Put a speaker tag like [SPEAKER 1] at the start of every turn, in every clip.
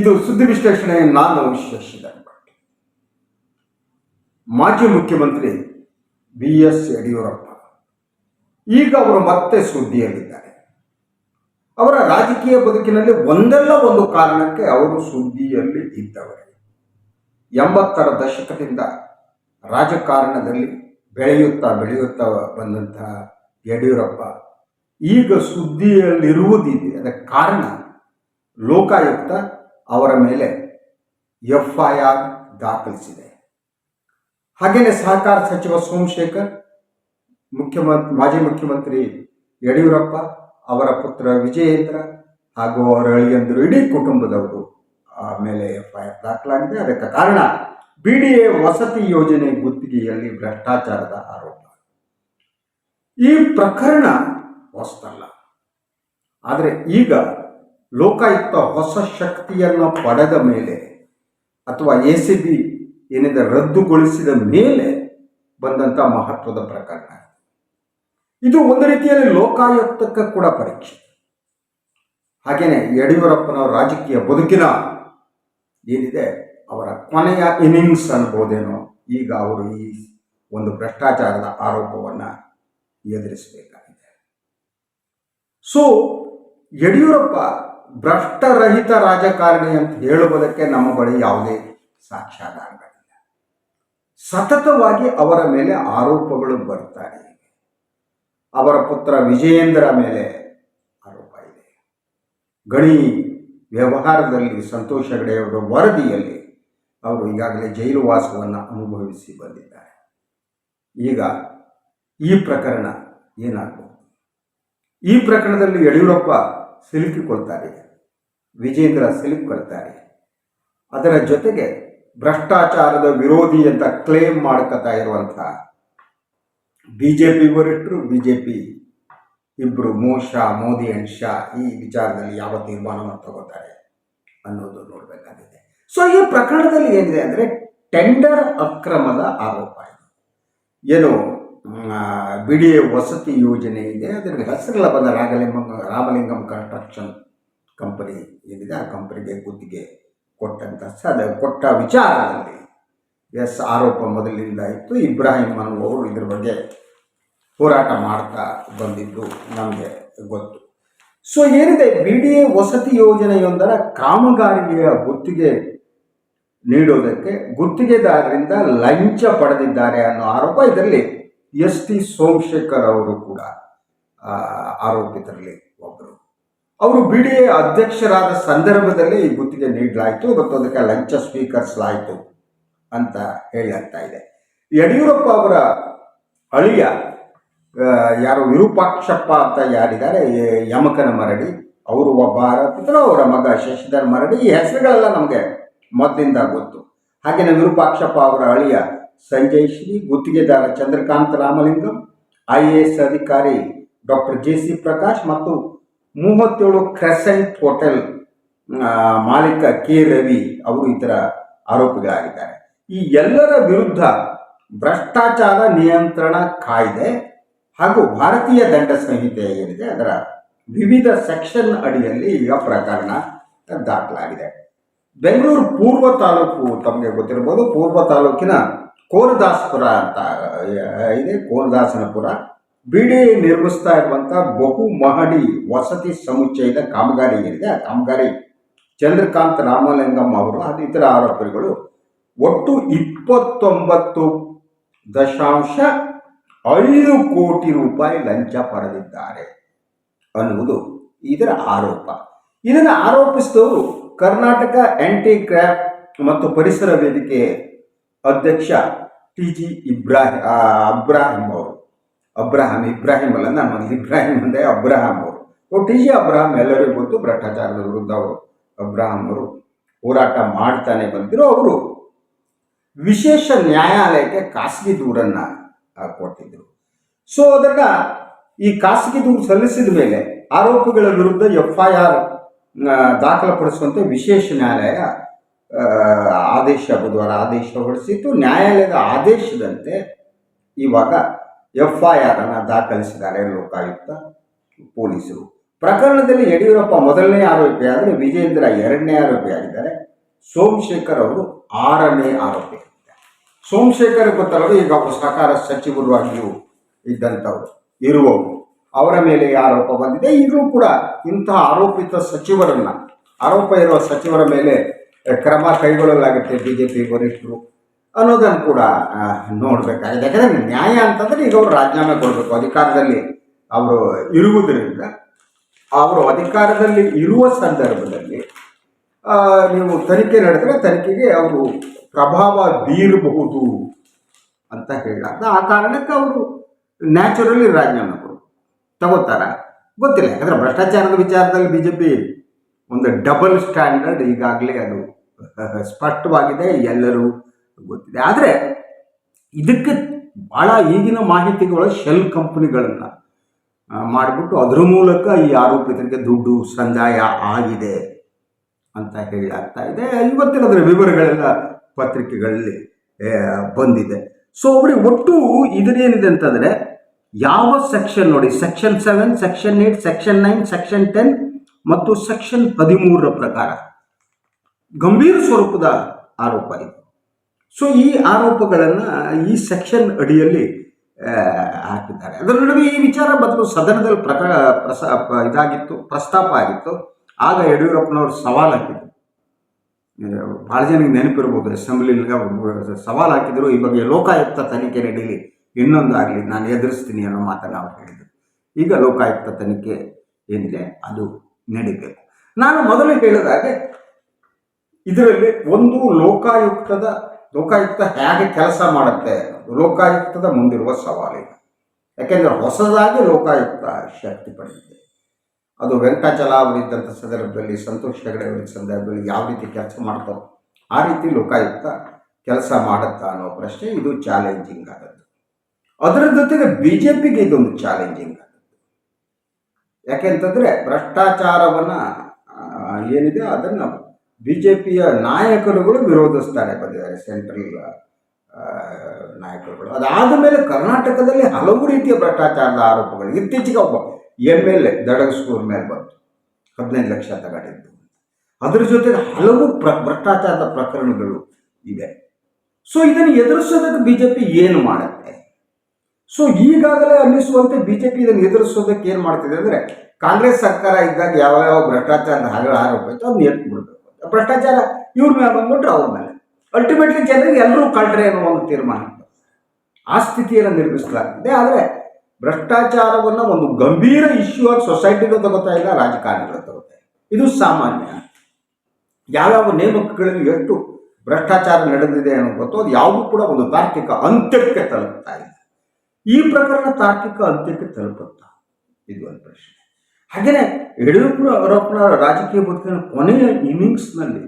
[SPEAKER 1] ಇದು ಸುದ್ದಿ ವಿಶ್ಲೇಷಣೆ ನಾನು ಶಶಿಧರ್ ಮಾಜಿ ಮುಖ್ಯಮಂತ್ರಿ ಬಿ ಎಸ್ ಯಡಿಯೂರಪ್ಪ. ಈಗ ಅವರು ಮತ್ತೆ ಸುದ್ದಿಯಲ್ಲಿದ್ದಾರೆ. ಅವರ ರಾಜಕೀಯ ಬದುಕಿನಲ್ಲಿ ಒಂದಲ್ಲ ಒಂದು ಕಾರಣಕ್ಕೆ ಅವರು ಸುದ್ದಿಯಲ್ಲಿ ಇದ್ದವರೇ. ಎಂಬತ್ತರ ದಶಕದಿಂದ ರಾಜಕಾರಣದಲ್ಲಿ ಬೆಳೆಯುತ್ತಾ ಬೆಳೆಯುತ್ತಾ ಬಂದಂತಹ ಯಡಿಯೂರಪ್ಪ ಈಗ ಸುದ್ದಿಯಲ್ಲಿರುವುದಿದೆ. ಅದಕ್ಕೆ ಕಾರಣ ಲೋಕಾಯುಕ್ತ ಅವರ ಮೇಲೆ ಎಫ್ ಐ ಆರ್ ದಾಖಲಿಸಿದೆ. ಹಾಗೆಯೇ ಸಹಕಾರ ಸಚಿವ ಸೋಮಶೇಖರ್ ಮುಖ್ಯಮಂತ್ರಿ ಮಾಜಿ ಮುಖ್ಯಮಂತ್ರಿ ಯಡಿಯೂರಪ್ಪ ಅವರ ಪುತ್ರ ವಿಜಯೇಂದ್ರ ಹಾಗೂ ಅವರ ಅಳಿಯಂದರು ಇಡೀ ಕುಟುಂಬದವರು ಆಮೇಲೆ ಮೇಲೆ ಎಫ್ ಐ ಆರ್ ದಾಖಲಾಗಿದೆ. ಅದಕ್ಕೆ ಕಾರಣ ಬಿ ಡಿ ಎ ವಸತಿ ಯೋಜನೆ ಗುತ್ತಿಗೆಯಲ್ಲಿ ಭ್ರಷ್ಟಾಚಾರದ ಆರೋಪ. ಈ ಪ್ರಕರಣ ಹೊಸದಲ್ಲ ಆದರೆ ಈಗ ಲೋಕಾಯುಕ್ತ ಹೊಸ ಶಕ್ತಿಯನ್ನು ಪಡೆದ ಮೇಲೆ ಅಥವಾ ಎ ಸಿ ಬಿ ಏನಿದೆ ರದ್ದುಗೊಳಿಸಿದ ಮೇಲೆ ಬಂದಂಥ ಮಹತ್ವದ ಪ್ರಕರಣ ಇದು. ಒಂದು ರೀತಿಯಲ್ಲಿ ಲೋಕಾಯುಕ್ತಕ್ಕೆ ಕೂಡ ಪರೀಕ್ಷೆ. ಹಾಗೆಯೇ ಯಡಿಯೂರಪ್ಪನವರ ರಾಜಕೀಯ ಬದುಕಿನ ಏನಿದೆ ಅವರ ಕೊನೆಯ ಇನ್ನಿಂಗ್ಸ್ ಅನ್ಬೋದೇನೋ ಈಗ ಅವರು ಈ ಒಂದು ಭ್ರಷ್ಟಾಚಾರದ ಆರೋಪವನ್ನು ಎದುರಿಸಬೇಕಾಗಿದೆ. ಸೊ ಯಡಿಯೂರಪ್ಪ ಭ್ರಷ್ಟರಹಿತ ರಾಜಕಾರಣಿ ಅಂತ ಹೇಳುವುದಕ್ಕೆ ನಮ್ಮ ಬಳಿ ಯಾವುದೇ ಸಾಕ್ಷ್ಯಾಧಾರಗಳಿಲ್ಲ. ಸತತವಾಗಿ ಅವರ ಮೇಲೆ ಆರೋಪಗಳು ಬರ್ತಾರೆ ಅವರ ಪುತ್ರ ವಿಜಯೇಂದ್ರ ಮೇಲೆ ಆರೋಪ ಇದೆ. ಗಣಿ ವ್ಯವಹಾರದಲ್ಲಿ ಸಂತೋಷ ಹೆಗಡೆಯವರ ವರದಿಯಲ್ಲಿ ಅವರು ಈಗಾಗಲೇ ಜೈಲು ವಾಸವನ್ನು ಅನುಭವಿಸಿ ಬಂದಿದ್ದಾರೆ. ಈಗ ಈ ಪ್ರಕರಣ ಏನಾಗಬಹುದು ಈ ಪ್ರಕರಣದಲ್ಲಿ ಯಡಿಯೂರಪ್ಪ ಸಿಲುಕಿಕೊಳ್ತಾರೆ. ವಿಜೇಂದ್ರ ಸಿಲುಕಿಕೊಳ್ತಾರೆ. ಅದರ ಜೊತೆಗೆ ಭ್ರಷ್ಟಾಚಾರದ ವಿರೋಧಿ ಅಂತ ಕ್ಲೇಮ್ ಮಾಡ್ಕೊತಾ ಇರುವಂಥ B J P B J P ಇಬ್ಬರು ಮೋದಿ ಅಂಡ್ ಶಾ ಈ ವಿಚಾರದಲ್ಲಿ ಯಾವ ತೀರ್ಮಾನವನ್ನು ತಗೋತಾರೆ ಅನ್ನೋದು ನೋಡಬೇಕಾಗಿದೆ. ಸೊ ಈ ಪ್ರಕರಣದಲ್ಲಿ ಏನಿದೆ ಅಂದರೆ ಟೆಂಡರ್ ಅಕ್ರಮದ ಆರೋಪ ಏನು ಬಿ ಡಿ ಎ ವಸತಿ ಯೋಜನೆ ಇದೆ. ಅದರಲ್ಲಿ ಹೆಸರೆಲ್ಲ ಬಂದ ರಾಗಲಿಂಗಂ, ರಾಮಲಿಂಗಂ ಕನ್ಸ್ಟ್ರಕ್ಷನ್ ಕಂಪನಿ ಏನಿದೆ, ಆ ಕಂಪನಿಗೆ ಗುತ್ತಿಗೆ ಕೊಟ್ಟಂತ ಅದು ಕೊಟ್ಟ ವಿಚಾರದಲ್ಲಿ ಎಸ್ ಆರೋಪ ಮೊದಲಿನಿಂದ ಇತ್ತು. ಇಬ್ರಾಹಿಂ ಅನ್ನುವರು ಇದ್ರ ಬಗ್ಗೆ ಹೋರಾಟ ಮಾಡ್ತಾ ಬಂದಿದ್ದು ನಮಗೆ ಗೊತ್ತು. ಸೊ ಏನಿದೆ? ಬಿ ಡಿ ಎ ವಸತಿ ಯೋಜನೆಯೊಂದರ ಕಾಮಗಾರಿಕೆಯ ಗುತ್ತಿಗೆ ನೀಡೋದಕ್ಕೆ ಗುತ್ತಿಗೆದಾರರಿಂದ ಲಂಚ ಪಡೆದಿದ್ದಾರೆ ಅನ್ನೋ ಆರೋಪ ಇದರಲ್ಲಿ ಎಸ್ ಟಿ ಸೋಮಶೇಖರ್ ಅವರು ಕೂಡ ಆರೋಪಿತರಲ್ಲಿ ಒಬ್ಬರು ಅವರು ಬಿ ಡಿ ಎ ಅಧ್ಯಕ್ಷರಾದ ಸಂದರ್ಭದಲ್ಲಿ ಈ ಗುತ್ತಿಗೆ ನೀಡಲಾಯಿತು, ಮತ್ತು ಅದಕ್ಕೆ ಲಂಚ ಸ್ವೀಕರಿಸಲಾಯಿತು ಅಂತ ಹೇಳಲಾಗ್ತಾ ಇದೆ. ಯಡಿಯೂರಪ್ಪ ಅವರ ಅಳಿಯ ಯಾರು ವಿರೂಪಾಕ್ಷಪ್ಪ ಅಂತ ಯಾರಿದ್ದಾರೆ ಯಮಕನ ಮರಡಿ, ಅವರು ಒಬ್ಬ ಆರೋಪಿತರು, ಅವರ ಮಗ ಶಶಿಧರ್ ಮರಡಿ, ಈ ಹೆಸರುಗಳೆಲ್ಲ ನಮಗೆ ಮೊದಲಿಂದ ಗೊತ್ತು. ಹಾಗೆಯೇ ವಿರೂಪಾಕ್ಷಪ್ಪ ಅವರ ಅಳಿಯ ಸಂಜಯ್ ಶ್ರೀ, ಗುತ್ತಿಗೆದಾರ Chandrakant Ramalingam, I A S ಅಧಿಕಾರಿ ಡಾಕ್ಟರ್ ಜೆ ಸಿ ಪ್ರಕಾಶ್ ಮತ್ತು ಮೂವತ್ತೇಳು ಕ್ರೆಸೆಂಟ್ ಹೋಟೆಲ್ ಮಾಲೀಕ ಕೆ ರವಿ ಅವರು ಇತರ ಆರೋಪಿಗಳಾಗಿದ್ದಾರೆ ಈ ಎಲ್ಲರ ವಿರುದ್ಧ ಭ್ರಷ್ಟಾಚಾರ ನಿಯಂತ್ರಣ ಕಾಯ್ದೆ ಹಾಗೂ ಭಾರತೀಯ ದಂಡ ಸಂಹಿತೆ ಏನಿದೆ, ಅದರ ವಿವಿಧ ಸೆಕ್ಷನ್ ಅಡಿಯಲ್ಲಿ ಈಗ ಪ್ರಕರಣ ದಾಖಲಾಗಿದೆ. ಬೆಂಗಳೂರು ಪೂರ್ವ ತಾಲೂಕು ತಮಗೆ ಗೊತ್ತಿರ್ಬೋದು ಪೂರ್ವ ತಾಲೂಕಿನ ಕೋನದಾಸಪುರ ಅಂತ ಇದೆ ಕೋನದಾಸನಪುರ. ಬಿಡಿ ನಿರ್ಮಿಸ್ತಾ ಇರುವಂಥ ಬಹು ಮಹಡಿ ವಸತಿ ಸಮುಚ್ಚಯದ ಕಾಮಗಾರಿ ಏನಿದೆ, ಆ ಕಾಮಗಾರಿ ಚಂದ್ರಕಾಂತ್ ರಾಮಲಿಂಗಂ ಅವರು ಅದು ಇತರ ಆರೋಪಿಗಳು ಒಟ್ಟು ಇಪ್ಪತ್ತೊಂಬತ್ತು ದಶಾಂಶ ಐದು ಕೋಟಿ ರೂಪಾಯಿ ಲಂಚ ಪಡೆದಿದ್ದಾರೆ ಅನ್ನುವುದು ಇದರ ಆರೋಪ. ಇದನ್ನು ಆರೋಪಿಸಿದವರು ಕರ್ನಾಟಕ ಆಂಟಿ ಕ್ರಾಫ್ಟ್ ಮತ್ತು ಪರಿಸರ ವೇದಿಕೆ ಅಧ್ಯಕ್ಷ ಟಿ ಜಿ ಇಬ್ರಾಹಿಂ ಅಬ್ರಾಹಿಂ ಅವರು. ಅಬ್ರಾಹಿಂ ಇಬ್ರಾಹಿಂ ಅಲ್ಲ ನಾನು ಇಬ್ರಾಹಿಂ ಅಂದೆ ಅಬ್ರಾಹಂ ಅವರು. ಟಿ ಜಿ ಅಬ್ರಾಹಂ ಎಲ್ಲರಿಗೂ ಗೊತ್ತು ಭ್ರಷ್ಟಾಚಾರದ ವಿರುದ್ಧ ಅವರು. ಅಬ್ರಾಹಂ ಅವರು ಹೋರಾಟ ಮಾಡ್ತಾನೆ ಬಂದಿರೋ ಅವರು ವಿಶೇಷ ನ್ಯಾಯಾಲಯಕ್ಕೆ ಖಾಸಗಿ ದೂರನ್ನು ಕೊಟ್ಟಿದ್ದರು ಸೊ ಅದನ್ನು ಈ ಖಾಸಗಿ ದೂರು ಸಲ್ಲಿಸಿದ ಮೇಲೆ ಆರೋಪಿಗಳ ವಿರುದ್ಧ ಎಫ್ ಐ ಆರ್ ದಾಖಲಪಡಿಸುವಂತೆ ವಿಶೇಷ ನ್ಯಾಯಾಲಯ ಆದೇಶ, ಬುಧವಾರ ಆದೇಶ ಹೊರಡಿಸಿತ್ತು. ನ್ಯಾಯಾಲಯದ ಆದೇಶದಂತೆ ಇವಾಗ ಎಫ್ ಐ ಆರನ್ನು ದಾಖಲಿಸಿದ್ದಾರೆ ಲೋಕಾಯುಕ್ತ, ಪೊಲೀಸರು. ಪ್ರಕರಣದಲ್ಲಿ ಯಡಿಯೂರಪ್ಪ ಮೊದಲನೇ ಆರೋಪಿ ಆದರೆ ವಿಜೇಂದ್ರ ಎರಡನೇ ಆರೋಪಿ ಆಗಿದ್ದಾರೆ. ಸೋಮಶೇಖರ್ ಅವರು ಆರನೇ ಆರೋಪಿ ಸೋಮಶೇಖರ್ ಗೊತ್ತಲ್ಲದೆ ಈಗ ಅವರು ಸಹಕಾರ ಸಚಿವರು ಆಗಿಯೂ ಇದ್ದಂಥವ್ರು, ಇರುವವರು. ಅವರ ಮೇಲೆ ಆರೋಪ ಬಂದಿದೆ. ಈಗಲೂ ಕೂಡ ಇಂತಹ ಆರೋಪಿತ ಸಚಿವರನ್ನ, ಆರೋಪ ಇರುವ ಸಚಿವರ ಮೇಲೆ ಕ್ರಮ ಕೈಗೊಳ್ಳಲಾಗುತ್ತೆ ಬಿ ಜೆ ಪಿ ವರಿಷ್ಠರು ಅನ್ನೋದನ್ನು ಕೂಡ ನೋಡಬೇಕಾಗಿದೆ. ಯಾಕಂದ್ರೆ ನ್ಯಾಯ ಅಂತಂದ್ರೆ ಈಗ ಅವರು ರಾಜೀನಾಮೆ ಕೊಡಬೇಕು. ಅಧಿಕಾರದಲ್ಲಿ ಅವರು ಇರುವುದರಿಂದ ಅವರು ಅಧಿಕಾರದಲ್ಲಿ ಇರುವ ಸಂದರ್ಭದಲ್ಲಿ ನೀವು ತನಿಖೆ ನಡೆದರೆ ತನಿಖೆಗೆ ಅವರು ಪ್ರಭಾವ ಬೀರಬಹುದು ಅಂತ ಹೇಳಲಾರ್ದ ಆ ಕಾರಣಕ್ಕೆ ಅವರು ನ್ಯಾಚುರಲಿ ರಾಜೀನಾಮೆ ಕೊಡು ತಗೋತಾರ? ಗೊತ್ತಿಲ್ಲ. ಯಾಕಂದರೆ ಭ್ರಷ್ಟಾಚಾರದ ವಿಚಾರದಲ್ಲಿ ಬಿ ಜೆ ಪಿ ಒಂದು ಡಬಲ್ ಸ್ಟ್ಯಾಂಡರ್ಡ್ ಈಗಾಗಲೇ ಅದು ಸ್ಪಷ್ಟವಾಗಿದೆ, ಎಲ್ಲರೂ ಗೊತ್ತಿದೆ. ಆದರೆ ಇದಕ್ಕೆ ಭಾಳ ಈಗಿನ ಮಾಹಿತಿಗಳು ಶೆಲ್ ಕಂಪನಿಗಳನ್ನು ಮಾಡಿಬಿಟ್ಟು ಅದ್ರ ಮೂಲಕ ಈ ಆರೋಪಿತರಿಗೆ ದುಡ್ಡು ಸಂದಾಯ ಆಗಿದೆ ಅಂತ ಹೇಳಲಾಗ್ತಾ ಇದೆ. ಇವತ್ತಿನ ಅದರ ವಿವರಗಳೆಲ್ಲ ಪತ್ರಿಕೆಗಳಲ್ಲಿ ಬಂದಿದೆ. ಸೊ ಅವರಿಗೆ ಒಟ್ಟು ಇದರೇನಿದೆ ಅಂತಂದರೆ ಯಾವ ಸೆಕ್ಷನ್ ನೋಡಿ section seven section eight section nine section ten ಮತ್ತು ಸೆಕ್ಷನ್ ಹದಿಮೂರರ ಪ್ರಕಾರ. ಗಂಭೀರ ಸ್ವರೂಪದ ಆರೋಪ ಇದು. ಸೊ ಈ ಆರೋಪಗಳನ್ನು ಈ ಸೆಕ್ಷನ್ ಅಡಿಯಲ್ಲಿ ಹಾಕಿದ್ದಾರೆ. ಅದರ ನಡುವೆ ಈ ವಿಚಾರ ಬಂದು ಸದನದಲ್ಲಿ ಪ್ರಕ, ಪ್ರಸ, ಇದಾಗಿತ್ತು, ಪ್ರಸ್ತಾಪ ಆಗಿತ್ತು. ಆಗ ಯಡಿಯೂರಪ್ಪನವರು ಸವಾಲು ಹಾಕಿದ್ರು. ಭಾಳ ಜನಕ್ಕೆ ನೆನಪಿರ್ಬೋದು ಅಸೆಂಬ್ಲಿಲಿ ಸವಾಲು ಹಾಕಿದ್ರು. ಈ ಬಗ್ಗೆ ಲೋಕಾಯುಕ್ತ ತನಿಖೆ ನಡೀಲಿ. ಇನ್ನೊಂದು ಆಗಲಿ, ನಾನು ಎದುರಿಸ್ತೀನಿ ಅನ್ನೋ ಮಾತನ್ನು ಅವ್ರು ಹೇಳಿದರು. ಈಗ ಲೋಕಾಯುಕ್ತ ತನಿಖೆ ಏನಿದೆ? ಅದು ನಡಿಬೇಕು. ನಾನು ಮೊದಲು ಹೇಳಿದಾಗೆ ಇದರಲ್ಲಿ ಒಂದು ಲೋಕಾಯುಕ್ತದ, ಲೋಕಾಯುಕ್ತ ಹೇಗೆ ಕೆಲಸ ಮಾಡುತ್ತೆ? ಲೋಕಾಯುಕ್ತದ ಮುಂದಿರುವ ಸವಾಲಿದೆ ಯಾಕೆಂದರೆ ಹೊಸದಾಗಿ ಲೋಕಾಯುಕ್ತ ಶಕ್ತಿ ಪಡೆದಿದೆ. ಅದು ವೆಂಕಟಾಚಲ ಅವರಿದ್ದಂಥ ಸಂದರ್ಭದಲ್ಲಿ, ಸಂತೋಷ್ ಹೆಗಡೆ ಅವರ ಸಂದರ್ಭದಲ್ಲಿ ಯಾವ ರೀತಿ ಕೆಲಸ ಮಾಡ್ತಾರೋ ಆ ರೀತಿ ಲೋಕಾಯುಕ್ತ ಕೆಲಸ ಮಾಡುತ್ತಾ ಅನ್ನೋ ಪ್ರಶ್ನೆ ಇದು ಚಾಲೆಂಜಿಂಗ್ ಆದದ್ದು. ಅದರ ಜೊತೆಗೆ ಬಿ ಜೆ ಪಿಗೆ ಇದೊಂದು ಚಾಲೆಂಜಿಂಗ್ ಯಾಕೆಂತಂದರೆ ಭ್ರಷ್ಟಾಚಾರವನ್ನು ಏನಿದೆ ಅದನ್ನು ಬಿ ಜೆ ಪಿಯ ನಾಯಕರುಗಳು ವಿರೋಧಿಸ್ತಾರೆ ಬಂದಿದ್ದಾರೆ, ಸೆಂಟ್ರಲ್ ನಾಯಕರುಗಳು. ಅದಾದ ಮೇಲೆ ಕರ್ನಾಟಕದಲ್ಲಿ ಹಲವು ರೀತಿಯ ಭ್ರಷ್ಟಾಚಾರದ ಆರೋಪಗಳು. ಇತ್ತೀಚೆಗೆ ಒಬ್ಬ ಎಂ ಎಲ್ ಎ ದಡಗಸ್ಕೂರ್ ಮೇಲೆ ಬಂತು. ಹದಿನೈದು ಲಕ್ಷ ತಗೊಂಡಿದ್ದು. ಅದ್ರ ಜೊತೆಗೆ ಹಲವು ಪ್ರ, ಭ್ರಷ್ಟಾಚಾರದ ಪ್ರಕರಣಗಳು ಇವೆ. ಸೊ ಇದನ್ನು ಎದುರಿಸೋದಕ್ಕೆ ಬಿ ಜೆ ಪಿ ಏನು ಮಾಡುತ್ತೆ? ಸೊ ಈಗಾಗಲೇ ಅನ್ನಿಸುವಂತೆ ಬಿ ಜೆ ಪಿ ಇದನ್ನು ಎದುರಿಸೋದಕ್ಕೆ ಏನು ಮಾಡ್ತಿದೆ ಅಂದರೆ ಕಾಂಗ್ರೆಸ್ ಸರ್ಕಾರ ಇದ್ದಾಗ ಯಾವ ಯಾವ ಭ್ರಷ್ಟಾಚಾರದ ಹಗರ ಆರೋಪ ಇತ್ತು ಅದನ್ನ ಎತ್ತಿ ಬಿಡಬೇಕು. ಭ್ರಷ್ಟಾಚಾರ ಇವ್ರ ಮೇಲೆ ಬಂದ್ಬಿಟ್ರೆ ಅವ್ರ ಮೇಲೆ. ಅಲ್ಟಿಮೇಟ್ಲಿ ಜನರಿಗೆ ಎಲ್ಲರೂ ಕಳ್ರೆ ಅನ್ನೋ ಒಂದು ತೀರ್ಮಾನ ಆ ಸ್ಥಿತಿಯನ್ನು ನಿರ್ಮಿಸಲಾಗಿದೆ ಆದರೆ ಭ್ರಷ್ಟಾಚಾರವನ್ನು ಒಂದು ಗಂಭೀರ ಇಶ್ಯೂ ಆಗಿ ಸೊಸೈಟಿಗಳು ತಗೋತಾ ಇಲ್ಲ, ರಾಜಕಾರಣಿಗಳು ತಗೋತಾ ಇಲ್ಲ. ಇದು ಸಾಮಾನ್ಯ. ಯಾವ್ಯಾವ ನೇಮಕಗಳಲ್ಲಿ ಎಷ್ಟು ಭ್ರಷ್ಟಾಚಾರ ನಡೆದಿದೆ ಅನ್ನೋ ಗೊತ್ತು. ಅದು ಯಾವುದೂ ಕೂಡ ಒಂದು ತಾರ್ಕಿಕ ಅಂತ್ಯಕ್ಕೆ ತಲುಪ್ತಾ ಇಲ್ಲ. ಈ ಪ್ರಕರಣ ತಾರ್ಕಿಕ ಅಂತ್ಯಕ್ಕೆ ತಲುಪುತ್ತಾ? ಇದು ಒಂದು ಪ್ರಶ್ನೆ. ಹಾಗೆಯೇ ಯಡಿಯೂರಪ್ಪನ ರಾಜಕೀಯ ಬದುಕಿನ ಕೊನೆಯ ಇನಿಂಗ್ಸ್ನಲ್ಲಿ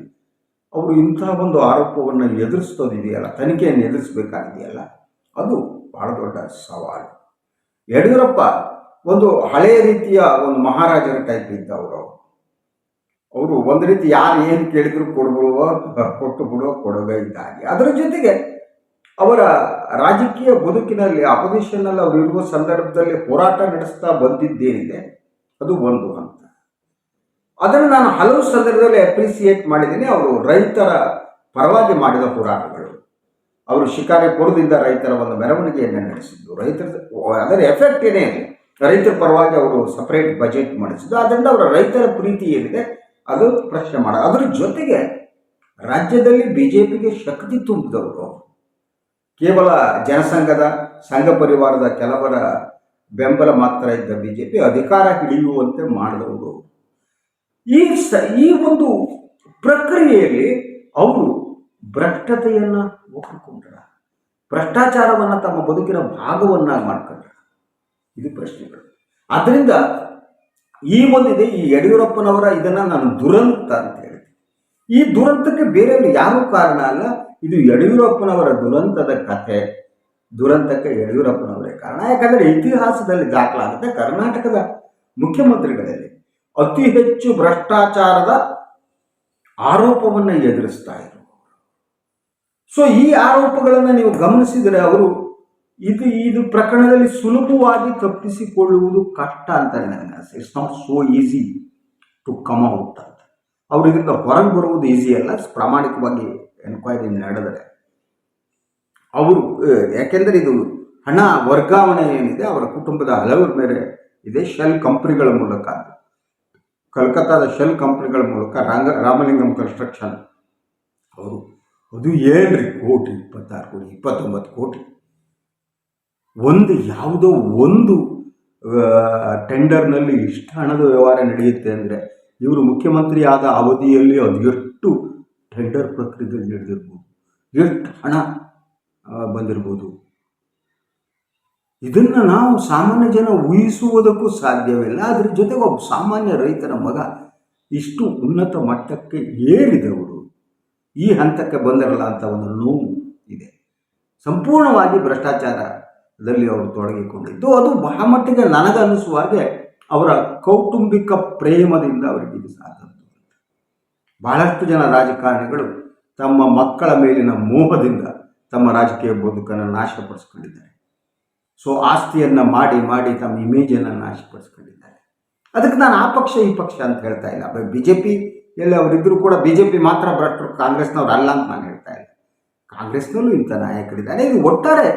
[SPEAKER 1] ಅವರು ಇಂತಹ ಒಂದು ಆರೋಪವನ್ನು ಎದುರಿಸ್ತೋದಿದೆಯಲ್ಲ, ತನಿಖೆಯನ್ನು ಎದುರಿಸಬೇಕಾಗಿದೆಯಲ್ಲ, ಅದು ಬಹಳ ದೊಡ್ಡ ಸವಾಲು. ಯಡಿಯೂರಪ್ಪ ಒಂದು ಹಳೆಯ ರೀತಿಯ ಒಂದು ಮಹಾರಾಜರ ಟೈಪ್ ಇದ್ದವರು. ಅವರು ಅವರು ಒಂದು ರೀತಿ ಯಾರು ಏನು ಕೇಳಿದ್ರು ಕೊಡ್ಬಿಡುವ, ಕೊಟ್ಟು ಬಿಡುವ ಕೊಡುಗೆ ಇದ್ದಾಗೆ. ಅದರ ಜೊತೆಗೆ ಅವರ ರಾಜಕೀಯ ಬದುಕಿನಲ್ಲಿ ಅಪೋಸಿಷನ್ನಲ್ಲಿ ಅವರು ಇರುವ ಸಂದರ್ಭದಲ್ಲಿ ಹೋರಾಟ ನಡೆಸ್ತಾ ಬಂದಿದ್ದೇನಿದೆ, ಅದು ಒಂದು ಹಂತ. ಅದನ್ನು ನಾನು ಹಲವು ಸಂದರ್ಭದಲ್ಲಿ ಅಪ್ರಿಸಿಯೇಟ್ ಮಾಡಿದ್ದೀನಿ. ಅವರು ರೈತರ ಪರವಾಗಿ ಮಾಡಿದ ಹೋರಾಟಗಳು. ಅವರು ಶಿಕಾರಿಪುರದಿಂದ ರೈತರ ಒಂದು ಮೆರವಣಿಗೆಯನ್ನು ನಡೆಸಿದ್ದು. ರೈತರ, ಅದರ ಎಫೆಕ್ಟ್ ಏನೇ ಇದೆ ರೈತರ ಪರವಾಗಿ ಅವರು ಸಪರೇಟ್ ಬಜೆಟ್ ಮಾಡಿಸಿದ್ದು. ಅದರಿಂದ ಅವರ ರೈತರ ಪ್ರೀತಿ ಏನಿದೆ, ಅದು ಪ್ರಶ್ನೆ ಮಾಡ ಅದ್ರ ಜೊತೆಗೆ ರಾಜ್ಯದಲ್ಲಿ ಬಿ ಜೆ ಪಿಗೆ ಶಕ್ತಿ ತುಂಬಿದವರು. ಕೇವಲ ಜನಸಂಘದ ಸಂಘ ಪರಿವಾರದ ಕೆಲವರ ಬೆಂಬಲ ಮಾತ್ರ ಇದ್ದ ಬಿ ಜೆ ಪಿ ಅಧಿಕಾರ ಹಿಡಿಯುವಂತೆ ಮಾಡಿದವರು ಈ ಸ, ಈ ಒಂದು ಪ್ರಕ್ರಿಯೆಯಲ್ಲಿ ಅವರು ಭ್ರಷ್ಟತೆಯನ್ನು ಒಪ್ಪಿಕೊಂಡ್ರ, ಭ್ರಷ್ಟಾಚಾರವನ್ನು ತಮ್ಮ ಬದುಕಿನ ಭಾಗವನ್ನಾಗಿ ಮಾಡ್ಕೊಂಡ್ರ. ಇದು ಪ್ರಶ್ನೆಗಳು. ಆದ್ದರಿಂದ ಈ ಒಂದಿದೆ ಈ ಯಡಿಯೂರಪ್ಪನವರ ಇದನ್ನು ನಾನು ದುರಂತ ಅಂತ ಹೇಳ್ತೀನಿ. ಈ ದುರಂತಕ್ಕೆ ಬೇರೆಯವರು ಯಾರೂ ಕಾರಣ ಅಲ್ಲ ಇದು ಯಡಿಯೂರಪ್ಪನವರ ದುರಂತದ ಕಥೆ. ದುರಂತಕ್ಕೆ ಯಡಿಯೂರಪ್ಪನವರೇ ಕಾರಣ. ಯಾಕಂದರೆ ಇತಿಹಾಸದಲ್ಲಿ ದಾಖಲಾಗುತ್ತೆ ಕರ್ನಾಟಕದ ಮುಖ್ಯಮಂತ್ರಿಗಳಲ್ಲಿ ಅತಿ ಹೆಚ್ಚು ಭ್ರಷ್ಟಾಚಾರದ ಆರೋಪವನ್ನು ಎದುರಿಸ್ತಾ ಇದ್ರು ಸೊ ಈ ಆರೋಪಗಳನ್ನು ನೀವು ಗಮನಿಸಿದರೆ ಅವರು ಇದು ಇದು ಪ್ರಕರಣದಲ್ಲಿ ಸುಲಭವಾಗಿ ತಪ್ಪಿಸಿಕೊಳ್ಳುವುದು ಕಷ್ಟ ಅಂತಾರೆ ನನಗೆ it's not so easy to come out ಅಂತ. ಅವರು ಇದರಿಂದ ಹೊರಗೆ ಬರುವುದು ಈಸಿ ಅಲ್ಲ. ಪ್ರಾಮಾಣಿಕವಾಗಿ ಎನ್ಕ್ವೈರಿ ನಡೆದರೆ, ಅವರು ಯಾಕೆಂದರೆ ಇದು ಹಣ ವರ್ಗಾವಣೆ ಏನಿದೆ, ಅವರ ಕುಟುಂಬದ ಹಲವರ ಮೇಲೆ ಇದೆ, ಶೆಲ್ ಕಂಪ್ನಿಗಳ ಮೂಲಕ. ಕಲ್ಕತ್ತಾದ ಶೆಲ್ ಕಂಪ್ನಿಗಳ ಮೂಲಕ ರಾಂಗ, ರಾಮಲಿಂಗಂ ಕನ್ಸ್ಟ್ರಕ್ಷನ್ ಅವರು, ಅದು ಏನ್ರಿ ಕೋಟಿ, ಇಪ್ಪತ್ತಾರು ಕೋಟಿ, ಇಪ್ಪತ್ತೊಂಬತ್ತು ಕೋಟಿ? ಒಂದು ಯಾವುದೋ ಒಂದು ಟೆಂಡರ್ನಲ್ಲಿ ಇಷ್ಟು ಹಣದ ವ್ಯವಹಾರ ನಡೆಯುತ್ತೆ ಅಂದರೆ, ಇವರು ಮುಖ್ಯಮಂತ್ರಿ ಆದ ಅವಧಿಯಲ್ಲಿ ಅದು ಎಷ್ಟು ಟೆಂಡರ್ ಪ್ರಕ್ರಿಯೆಯಲ್ಲಿ ನಡೆದಿರ್ಬೋದು. ಎಷ್ಟು ಹಣ ಬಂದಿರ್ಬೋದು. ಇದನ್ನು ನಾವು ಸಾಮಾನ್ಯ ಜನ ಊಹಿಸುವುದಕ್ಕೂ ಸಾಧ್ಯವಿಲ್ಲ. ಅದ್ರ ಜೊತೆಗೆ ಒಬ್ಬ ಸಾಮಾನ್ಯ ರೈತನ ಮಗ ಇಷ್ಟು ಉನ್ನತ ಮಟ್ಟಕ್ಕೆ ಏರಿದವರು ಈ ಹಂತಕ್ಕೆ ಬಂದಿರಲ್ಲ ಅಂತ ಒಂದು ನೋವು ಇದೆ. ಸಂಪೂರ್ಣವಾಗಿ ಭ್ರಷ್ಟಾಚಾರದಲ್ಲಿ ಅವರು ತೊಡಗಿಕೊಂಡಿದ್ದು. ಅದು ಬಹಳ ಮಟ್ಟಿಗೆ ನನಗನ್ನಿಸುವ ಹಾಗೆ ಅವರ ಕೌಟುಂಬಿಕ ಪ್ರೇಮದಿಂದ ಅವರಿಗೆ ಇದು ಸಾಧದ್ದು ಬಹಳಷ್ಟು ಜನ ರಾಜಕಾರಣಿಗಳು ತಮ್ಮ ಮಕ್ಕಳ ಮೇಲಿನ ಮೋಹದಿಂದ ತಮ್ಮ ರಾಜಕೀಯ ಬದುಕನ್ನು ನಾಶಪಡಿಸ್ಕೊಂಡಿದ್ದಾರೆ. ಸೊ ಆಸ್ತಿಯನ್ನು ಮಾಡಿ ಮಾಡಿ ತಮ್ಮ ಇಮೇಜನ್ನು ನಾಶಪಡಿಸ್ಕೊಂಡಿದ್ದಾರೆ. ಅದಕ್ಕೆ ನಾನು ಆ ಪಕ್ಷ ಈ ಪಕ್ಷ ಅಂತ ಹೇಳ್ತಾ ಇಲ್ಲ. ಬಿ ಜೆ ಪಿ ಎಲ್ಲಿ ಅವರಿದ್ದರೂ ಕೂಡ ಬಿ ಜೆ ಪಿ ಮಾತ್ರ ಭ್ರಷ್ಟರು, ಕಾಂಗ್ರೆಸ್ನವ್ರು ಅಲ್ಲ ಅಂತ ನಾನು ಹೇಳ್ತಾ ಇಲ್ಲ. ಕಾಂಗ್ರೆಸ್ನಲ್ಲೂ ಇಂಥ ನಾಯಕರಿದ್ದಾರೆ. ಇದು ಒಟ್ಟಾರೆ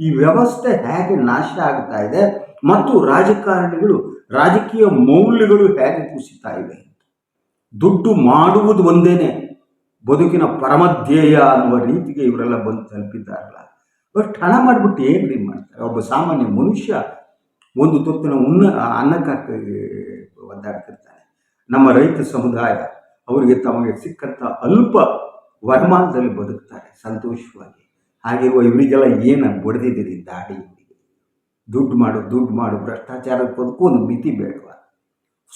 [SPEAKER 1] ಈ ವ್ಯವಸ್ಥೆ ಹೇಗೆ ನಾಶ ಆಗ್ತಾ ಇದೆ ಮತ್ತು ರಾಜಕಾರಣಿಗಳು ರಾಜಕೀಯ ಮೌಲ್ಯಗಳು ಹೇಗೆ ಕುಸಿತಾ ಇವೆ? ದುಡ್ಡು ಮಾಡುವುದು ಒಂದೇನೆ. ಬದುಕಿನ ಪರಮಧ್ಯೇಯ ಅನ್ನುವ ರೀತಿಗೆ ಇವರೆಲ್ಲ ಬಂದು ತಲುಪಿದ್ದಾರಲ್ಲ. ಬಟ್ ಹಣ ಮಾಡಿಬಿಟ್ಟು ಏನ್ರಿ ಮಾಡ್ತಾರೆ? ಒಬ್ಬ ಸಾಮಾನ್ಯ ಮನುಷ್ಯ ಒಂದು ತುತ್ತಿನ ಉನ್ನ ಅನ್ನಕ್ಕಾಗಿ ಒದ್ದಾಡ್ತಿರ್ತಾನೆ. ನಮ್ಮ ರೈತ ಸಮುದಾಯ ಅವರಿಗೆ ತಮಗೆ ಸಿಕ್ಕಂಥ ಅಲ್ಪ ವರಮಾನದಲ್ಲಿ ಬದುಕ್ತಾರೆ ಸಂತೋಷವಾಗಿ. ಹಾಗಿರುವ ಇವರಿಗೆಲ್ಲ ಏನು ಬಡ್ದಿದ್ದೀರಿ ದಾಡಿ? ದುಡ್ಡು ಮಾಡು ದುಡ್ಡು ಮಾಡು ಭ್ರಷ್ಟಾಚಾರದ ಬದುಕು ಒಂದು ಮಿತಿ ಬೇಡವಾ?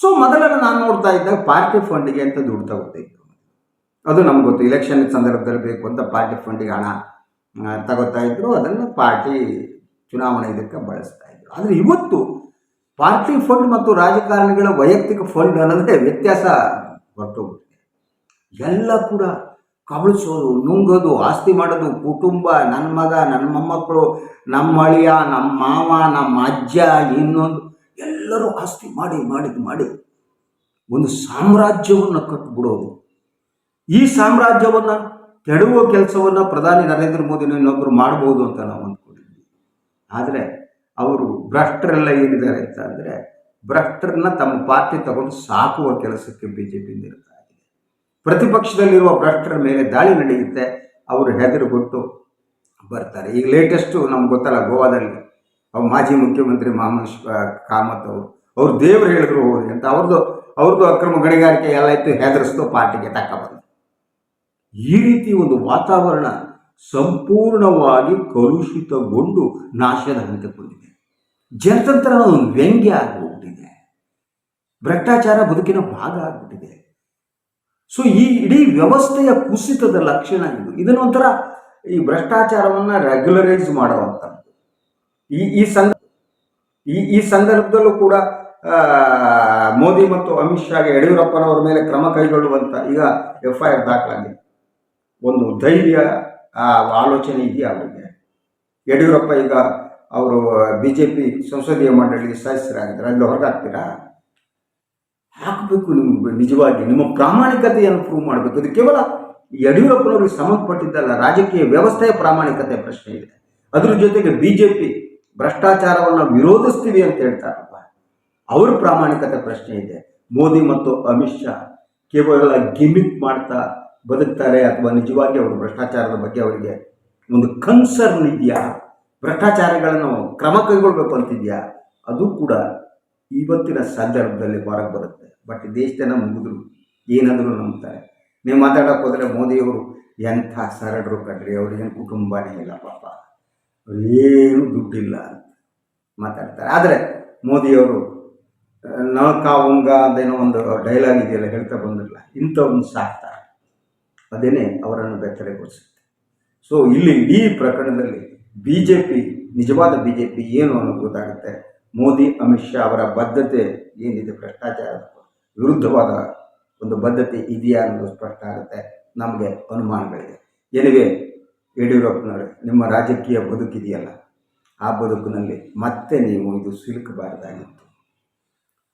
[SPEAKER 1] ಸೊ ಮೊದಲೆಲ್ಲ ನಾನು ನೋಡ್ತಾ ಇದ್ದಾಗ ಪಾರ್ಟಿ ಫಂಡಿಗೆ ಅಂತ ದುಡ್ಡು ತಗೋತಿದ್ರು ಅದು ನಮ್ಗೆ ಗೊತ್ತು ಇಲೆಕ್ಷನ್ ಸಂದರ್ಭದಲ್ಲಿ ಬೇಕು ಅಂತ ಪಾರ್ಟಿ ಫಂಡಿಗೆ ಹಣ ತಗೋತಾ ಇದ್ರು. ಅದನ್ನು ಪಾರ್ಟಿ ಚುನಾವಣೆ ಇದಕ್ಕೆ ಬಳಸ್ತಾ ಇದ್ರು. ಆದರೆ ಇವತ್ತು ಪಾರ್ಟಿ ಫಂಡ್ ಮತ್ತು ರಾಜಕಾರಣಿಗಳ ವೈಯಕ್ತಿಕ ಫಂಡ್ ಅನ್ನೋದೇ ವ್ಯತ್ಯಾಸ ಹೊರಟೋಗ್ಬಿಟ್ಟಿದೆ. ಎಲ್ಲ ಕೂಡ ಕಬಳಿಸೋದು, ನುಂಗೋದು, ಆಸ್ತಿ ಮಾಡೋದು, ಕುಟುಂಬ ನನ್ನ ಮಗ ನನ್ನ ಮೊಮ್ಮಕ್ಕಳು ನಮ್ಮ ಅಳಿಯ ನಮ್ಮ ಮಾವ ನಮ್ಮ ಅಜ್ಜ, ಇನ್ನೊಂದು ಎಲ್ಲರೂ ಆಸ್ತಿ ಮಾಡಿ ಮಾಡಿ ಮಾಡಿ ಒಂದು ಸಾಮ್ರಾಜ್ಯವನ್ನು ಕಟ್ಟಿಬಿಡೋದು ಈ ಸಾಮ್ರಾಜ್ಯವನ್ನು ಕೆಡುವ ಕೆಲಸವನ್ನು ಪ್ರಧಾನಿ ನರೇಂದ್ರ ಮೋದಿನ ಇನ್ನೊಬ್ಬರು ಮಾಡ್ಬೋದು ಅಂತ ನಾವು ಅಂದ್ಕೊಂಡಿದ್ವಿ. ಆದರೆ ಅವರು ಭ್ರಷ್ಟರೆಲ್ಲ ಏನಿದ್ದಾರೆ ಅಂತ ಅಂದರೆ ಭ್ರಷ್ಟರನ್ನ ತಮ್ಮ ಪಾರ್ಟಿ ತಗೊಂಡು ಸಾಕುವ ಕೆಲಸಕ್ಕೆ ಬಿ ಜೆ ಪಿ ನಿರ್ತಾರೆ ಪ್ರತಿಪಕ್ಷದಲ್ಲಿರುವ ಭ್ರಷ್ಟರ ಮೇಲೆ ದಾಳಿ ನಡೆಯುತ್ತೆ, ಅವರು ಹೆದರುಗೊಟ್ಟು ಬರ್ತಾರೆ. ಈಗ ಲೇಟೆಸ್ಟು ನಮ್ಗೆ ಗೊತ್ತಲ್ಲ ಗೋವಾದಲ್ಲಿ. ಅವ್ರು ಮಾಜಿ ಮುಖ್ಯಮಂತ್ರಿ ಮಹಮ್ಮದ್ ಕಾಮತ್ ಅವರು. ಅವ್ರು ದೇವರು ಹೇಳಿದ್ರು ಹೋಗಿ ಅಂತ. ಅವ್ರದ್ದು ಅವ್ರದ್ದು ಅಕ್ರಮ ಗಣಿಗಾರಿಕೆ ಎಲ್ಲ ಇತ್ತು ಹೆದರಿಸ್ತು ಪಾರ್ಟಿಗೆ ತಕ್ಕ ಬಂದು. ಈ ರೀತಿ ಒಂದು ವಾತಾವರಣ ಸಂಪೂರ್ಣವಾಗಿ ಕಲುಷಿತಗೊಂಡು ನಾಶದ ಹಂತಗೊಂಡಿದೆ ಜನತಂತ್ರ ಒಂದು ವ್ಯಂಗ್ಯ ಆಗಿಬಿಟ್ಟಿದೆ. ಭ್ರಷ್ಟಾಚಾರ ಬದುಕಿನ ಭಾಗ ಆಗಿಬಿಟ್ಟಿದೆ. ಸೊ ಈ ಇಡೀ ವ್ಯವಸ್ಥೆಯ ಕುಸಿತದ ಲಕ್ಷಣ ಇದು. ಇದನ್ನೊಂಥರ ಈ ಭ್ರಷ್ಟಾಚಾರವನ್ನು ರೆಗ್ಯುಲರೈಸ್ ಮಾಡುವಂಥದ್ದು ಈ ಈ ಸಂದ, ಈ ಈ ಸಂದರ್ಭದಲ್ಲೂ ಕೂಡ ಮೋದಿ ಮತ್ತು ಅಮಿತ್ ಶಾಗೆ ಯಡಿಯೂರಪ್ಪನವರ ಮೇಲೆ ಕ್ರಮ ಕೈಗೊಳ್ಳುವಂತ ಈಗ ಎಫ್ ಐ ಆರ್ ದಾಖಲಾಗಿದೆ. ಒಂದು ಧೈರ್ಯ ಆಲೋಚನೆ ಇದೆಯಾ ಅವರಿಗೆ? ಯಡಿಯೂರಪ್ಪ ಈಗ ಅವರು ಬಿ ಜೆ ಪಿ ಸಂಸದೀಯ ಮಂಡಳಿ ಸದಸ್ಯರಾಗಿದ್ದಾರೆ. ಅಲ್ಲಿ ಹೊರಗಾಗ್ತೀರಾ? ಹಾಕಬೇಕು ನಿಮ್ಗೆ ನಿಜವಾಗಿ. ನಿಮ್ಮ ಪ್ರಾಮಾಣಿಕತೆಯನ್ನು ಪ್ರೂವ್ ಮಾಡಬೇಕು. ಇದು ಕೇವಲ ಯಡಿಯೂರಪ್ಪನವ್ರಿಗೆ ಸಂಬಂಧಪಟ್ಟಿದ್ದಲ್ಲ, ರಾಜಕೀಯ ವ್ಯವಸ್ಥೆಯ ಪ್ರಾಮಾಣಿಕತೆ ಪ್ರಶ್ನೆ ಇದೆ. ಅದ್ರ ಜೊತೆಗೆ ಬಿ ಜೆ ಪಿ ಭ್ರಷ್ಟಾಚಾರವನ್ನು ವಿರೋಧಿಸ್ತೀವಿ ಅಂತ ಹೇಳ್ತಾರಪ್ಪ. ಅವ್ರ ಪ್ರಾಮಾಣಿಕತೆ ಪ್ರಶ್ನೆ ಇದೆ. ಮೋದಿ ಮತ್ತು ಅಮಿತ್ ಶಾ ಕೇವಲ ಗಿಮಿಕ್ ಮಾಡ್ತಾ ಬದುಕ್ತಾರೆ ಅಥವಾ ನಿಜವಾಗಿ ಅವರು ಭ್ರಷ್ಟಾಚಾರದ ಬಗ್ಗೆ ಅವರಿಗೆ ಒಂದು ಕನ್ಸರ್ನ್ ಇದೆಯಾ? ಭ್ರಷ್ಟಾಚಾರಗಳನ್ನು ಕ್ರಮ ಕೈಗೊಳ್ಬೇಕು ಅಂತಿದೆಯಾ? ಅದು ಕೂಡ ಇವತ್ತಿನ ಸಂದರ್ಭದಲ್ಲಿ ಹೊರಗೆ ಬರುತ್ತೆ. ಬಟ್ ದೇಶದ ಮುಗಿದ್ರು, ಏನಾದರೂ ನಂಬ್ತಾರೆ. ನೀವು ಮಾತಾಡೋಕೆ ಹೋದರೆ ಮೋದಿಯವರು ಎಂಥ ಸರಳರು ಕಣ್ರಿ, ಅವ್ರಿಗೇನು ಕುಟುಂಬನೇ ಇಲ್ಲ ಪಾಪ. ಏನು ದುಡ್ಡಿಲ್ಲ ಅಂತ ಮಾತಾಡ್ತಾರೆ. ಆದರೆ ಮೋದಿಯವರು ನೌಕ ಉಂಗ ಅದೇನೋ ಒಂದು ಡೈಲಾಗ್ ಇದೆಯಲ್ಲ ಹೇಳ್ತಾ ಬಂದಿರಲ್ಲ ಇಂಥವ್ರನ್ನ ಸಾಕ್ತಾರೆ ಅದೇನೇ ಅವರನ್ನು ಬೆತ್ತಲೆಗೊಳಿಸುತ್ತೆ. ಸೊ ಇಲ್ಲಿ ಇಡೀ ಪ್ರಕರಣದಲ್ಲಿ ಬಿ ಜೆ ಪಿ ನಿಜವಾದ ಬಿ ಜೆ ಪಿ ಏನು ಅನ್ನೋದು ಗೊತ್ತಾಗುತ್ತೆ? ಮೋದಿ, ಅಮಿತ್ ಶಾ ಅವರ ಬದ್ಧತೆ ಏನಿದೆ ಭ್ರಷ್ಟಾಚಾರದ ವಿರುದ್ಧವಾದ ಒಂದು ಬದ್ಧತೆ ಇದೆಯಾ ಅನ್ನೋದು ಸ್ಪಷ್ಟ ಆಗುತ್ತೆ. ನಮಗೆ ಅನುಮಾನಗಳಿದೆ. ಎನಿವೆ ಯಡಿಯೂರಪ್ಪನವರೇ, ನಿಮ್ಮ ರಾಜಕೀಯ ಬದುಕಿದೆಯಲ್ಲ, ಆ ಬದುಕಿನಲ್ಲಿ ಮತ್ತೆ ನೀವು ಇದು ಸಿಲುಕಬಾರದಾಗಿತ್ತು.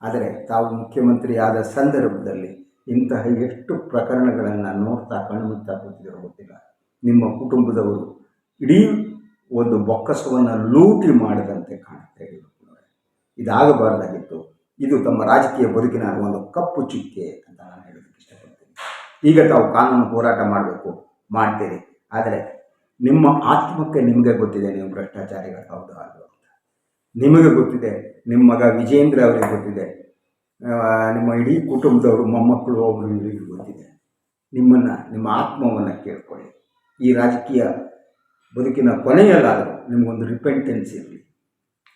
[SPEAKER 1] ಆದರೆ ತಾವು ಮುಖ್ಯಮಂತ್ರಿ ಆದ ಸಂದರ್ಭದಲ್ಲಿ ಇಂತಹ ಎಷ್ಟು ಪ್ರಕರಣಗಳನ್ನು ನೋಡ್ತಾ ಕಣ್ಮುತ್ತಾ ಕೂತಿದ್ರು ಗೊತ್ತಿಲ್ಲ. ನಿಮ್ಮ ಕುಟುಂಬದವರು ಇಡೀ ಒಂದು ಬೊಕ್ಕಸವನ್ನು ಲೂಟಿ ಮಾಡಿದಂತೆ ಕಾಣುತ್ತೆ ಇದಾಗಬಾರ್ದಾಗಿತ್ತು. ಇದು ತಮ್ಮ ರಾಜಕೀಯ ಬದುಕಿನ ಒಂದು ಕಪ್ಪು ಚುಕ್ಕೆ ಅಂತ ನಾನು ಹೇಳೋದಕ್ಕೆ ಇಷ್ಟಪಡ್ತೀನಿ. ಈಗ ತಾವು ಕಾನೂನು ಹೋರಾಟ ಮಾಡಬೇಕು, ಮಾಡ್ತೀರಿ. ಆದರೆ ನಿಮ್ಮ ಆತ್ಮಕ್ಕೆ ನಿಮಗೆ ಗೊತ್ತಿದೆ ನೀವು ಭ್ರಷ್ಟಾಚಾರಿಗಳು, ಹೌದು ಅಂತ. ನಿಮಗೆ ಗೊತ್ತಿದೆ, ನಿಮ್ಮ ಮಗ ವಿಜೇಂದ್ರ ಅವರಿಗೆ ಗೊತ್ತಿದೆ ನಿಮ್ಮ ಇಡೀ ಕುಟುಂಬದವರು, ಮೊಮ್ಮಕ್ಕಳು ಒಬ್ಬರು ಇವರಿಗೆ ಗೊತ್ತಿದೆ. ನಿಮ್ಮನ್ನು, ನಿಮ್ಮ ಆತ್ಮವನ್ನು ಕೇಳ್ಕೊಳ್ಳಿ. ಈ ರಾಜಕೀಯ ಬದುಕಿನ ಕೊನೆಯಲ್ಲಾದರೂ ನಿಮಗೊಂದು ರಿಪೆಂಟೆನ್ಸ್ ಇರಲಿ.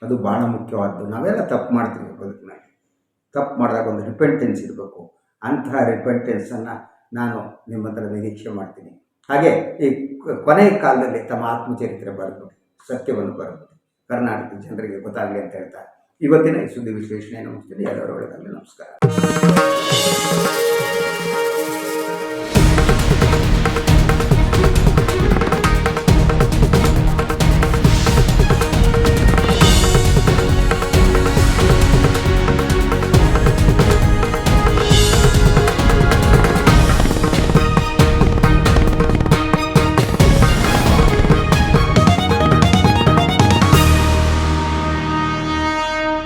[SPEAKER 1] ಅದು ಭಾಳ ಮುಖ್ಯವಾದ್ದು. ನಾವೆಲ್ಲ ತಪ್ಪು ಮಾಡ್ತೀವಿ ಬದುಕಿನಲ್ಲಿ. ತಪ್ಪು ಮಾಡಿದಾಗ ಒಂದು ರಿಪೆಂಟೆನ್ಸ್ ಇರಬೇಕು. ಅಂತಹ ರಿಪೆಂಟೆನ್ಸನ್ನು ನಾನು ನಿಮ್ಮ ಹತ್ರ ನಿರೀಕ್ಷೆ ಮಾಡ್ತೀನಿ. ಹಾಗೆ ಈ ಕೊನೆಯ ಕಾಲದಲ್ಲಿ ತಮ್ಮ ಆತ್ಮಚರಿತ್ರೆ ಬರೆದು, ಸತ್ಯವನ್ನು ಬರೆದು, ಕರ್ನಾಟಕದ ಜನರಿಗೆ ಗೊತ್ತಾಗಲಿ ಅಂತ ಹೇಳ್ತಾ ಇವತ್ತಿನ ಈ ಸುದ್ದಿ ವಿಶ್ಲೇಷಣೆಯನ್ನು ಮುಗಿಸ್ತೀನಿ. ಎಲ್ಲರೂ ಒಳ್ಳೆಯದಾಗಲಿ ನಮಸ್ಕಾರ.